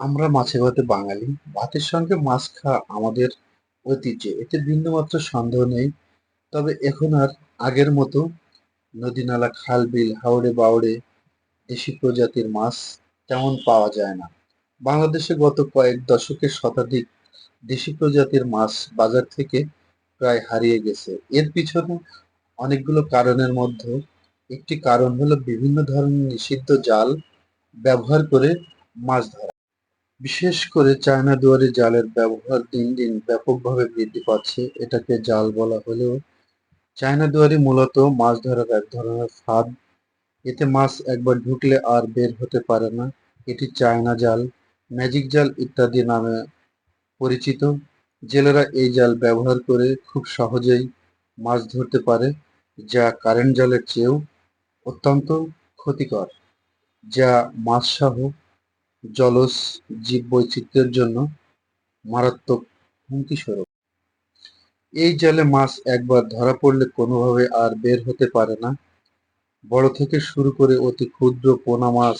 আমরা মাছে ভাতে বাঙালি, ভাতের সঙ্গে মাছ খাওয়া আমাদের ঐতিহ্য, এতে বিন্দুমাত্র সন্দেহ নেই। তবে এখন আর আগের মতো নদী নালা, খাল, বিল, হাওড়ে বাউড়ে দেশি প্রজাতির মাছ তেমন পাওয়া যায় না। বাংলাদেশে গত কয়েক দশকের শতাধিক দেশি প্রজাতির মাছ বাজার থেকে প্রায় হারিয়ে গেছে। এর পিছনে অনেকগুলো কারণের মধ্যে একটি কারণ হলো বিভিন্ন ধরনের নিষিদ্ধ জাল ব্যবহার করে মাছ ধরা। বিশেষ করে চায়না দুয়ারি জালের ব্যবহার দিন দিন ব্যাপকভাবে বৃদ্ধি পাচ্ছে। এটাকে জাল বলা হলেও চায়না দুয়ারি মূলত মাছ ধরার এক ধরনের ফাঁদ। এতে মাছ একবার ঢুকলে আর বের হতে পারে না। এটি চায়না জাল, ম্যাজিক জাল ইত্যাদি নামে পরিচিত। জেলেরা এই জাল ব্যবহার করে খুব সহজেই মাছ ধরতে পারে, যা কারেন্ট জালের চেয়েও অত্যন্ত ক্ষতিকর, যা মাছসহ জলজ জীববৈচিত্র্যের জন্য মারাত্মক হুমকি স্বরূপ এই জালে মাছ একবার ধরা পড়লে কোনোভাবে আর বের হতে পারে না। বড় থেকে শুরু করে অতি ক্ষুদ্র পোনা মাছ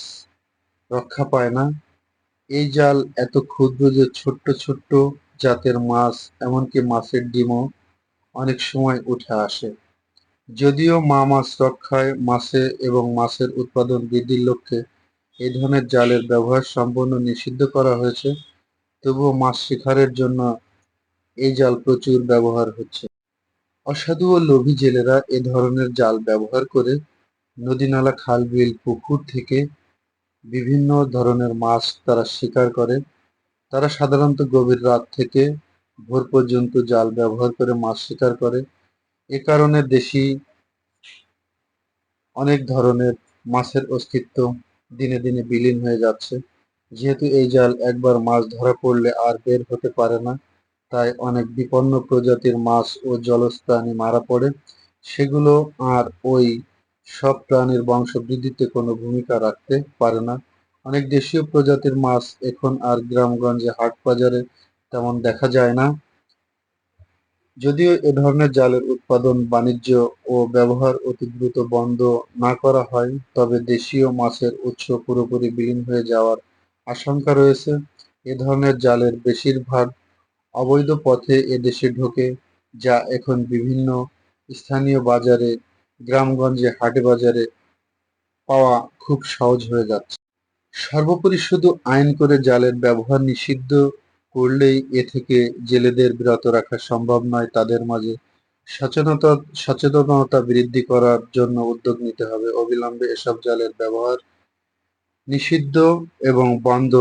রক্ষা পায় না। এই জাল এত ক্ষুদ্র যে ছোট্ট ছোট্ট জাতের মাছ, এমনকি মাছের ডিমও অনেক সময় উঠে আসে। যদিও মা মাছ রক্ষায় মাছে এবং মাছের উৎপাদন বৃদ্ধির লক্ষ্যে এই ধরনের জালের ব্যবহার সম্পূর্ণ নিষিদ্ধ করা হয়েছে। তবুও মাছ শিকারের জন্য এই জাল প্রচুর ব্যবহার হচ্ছে। অসাধু ও লোভী জেলেরা এ ধরনের জাল ব্যবহার করে নদী নালা, খাল, বিল, পুকুর থেকে বিভিন্ন ধরনের মাছ তারা শিকার করে। তারা সাধারণত গভীর রাত থেকে ভোর পর্যন্ত জাল ব্যবহার করে মাছ শিকার করে। এ কারণে দেশি অনেক ধরনের মাছের অস্তিত্ব দিনে দিনে বিলীন হয়ে যাচ্ছে। যেহেতু এই জাল একবার মাছ ধরা পড়লে আর বের হতে পারে না, তাই অনেক বিপন্ন প্রজাতির মাছ ও প্রাণী মারা পড়ে। সেগুলো আর ওই সব প্রাণীর বংশবৃদ্ধিতে কোনো ভূমিকা রাখতে পারে না। অনেক দেশীয় প্রজাতির মাছ এখন আর গ্রামগঞ্জে হাট বাজারে তেমন দেখা যায় না। যদিও এ ধরনের জালের উৎপাদন বাণিজ্য ও ব্যবহার অতি দ্রুত বন্ধ না করা হয়, তবে দেশীয় মাছের উৎস পুরোপুরি বিলীন হয়ে যাওয়ার আশঙ্কা রয়েছে। এ ধরনের জালের বেশিরভাগ অবৈধ পথে এদেশে ঢোকে, যা এখন বিভিন্ন স্থানীয় বাজারে, গ্রামগঞ্জে, হাটে বাজারে পাওয়া খুব সহজ হয়ে যাচ্ছে। সর্বোপরি শুধু আইন করে জালের ব্যবহার নিষিদ্ধ করলেই এ থেকে জেলেদের বিরত রাখা সম্ভব নয়, তাদের মাঝে সচেতনতা সচেতনতা বৃদ্ধি করার জন্য উদ্যোগ নিতে হবে। অবিলম্বে এসব জালের ব্যবহার নিষিদ্ধ এবং বন্ধ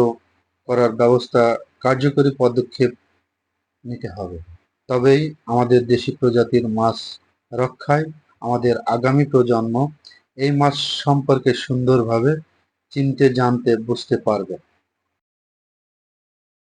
করার ব্যবস্থা কার্যকরী পদক্ষেপ নিতে হবে। তবেই আমাদের দেশি প্রজাতির মাছ রক্ষায় আমাদের আগামী প্রজন্ম এই মাছ সম্পর্কে সুন্দরভাবে চিনতে, জানতে, বুঝতে পারবে।